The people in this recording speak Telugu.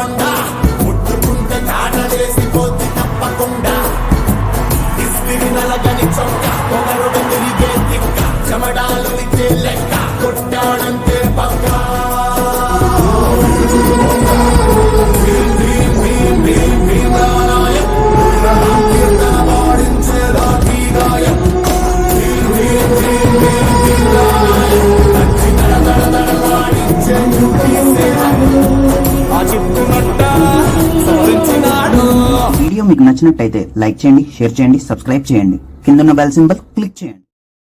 కొండ ముట్టుకుంటే కాటలేసి పోతి తప్పకుండా ఇస్తిరి నలగని చొక్క పొగరుడు తిరిగే తిక్క చెమడాలు ఇచ్చే లెక్క కొట్టాడంతే పక్కా భీమ్ భీమ్ భీమ్ భీమ్ వీడియో మీకు నచ్చినట్టయితే లైక్ చేయండి షేర్ చేయండి సబ్స్క్రైబ్ చేయండి. కింద బెల్ సింబల్ క్లిక్ చేయండి.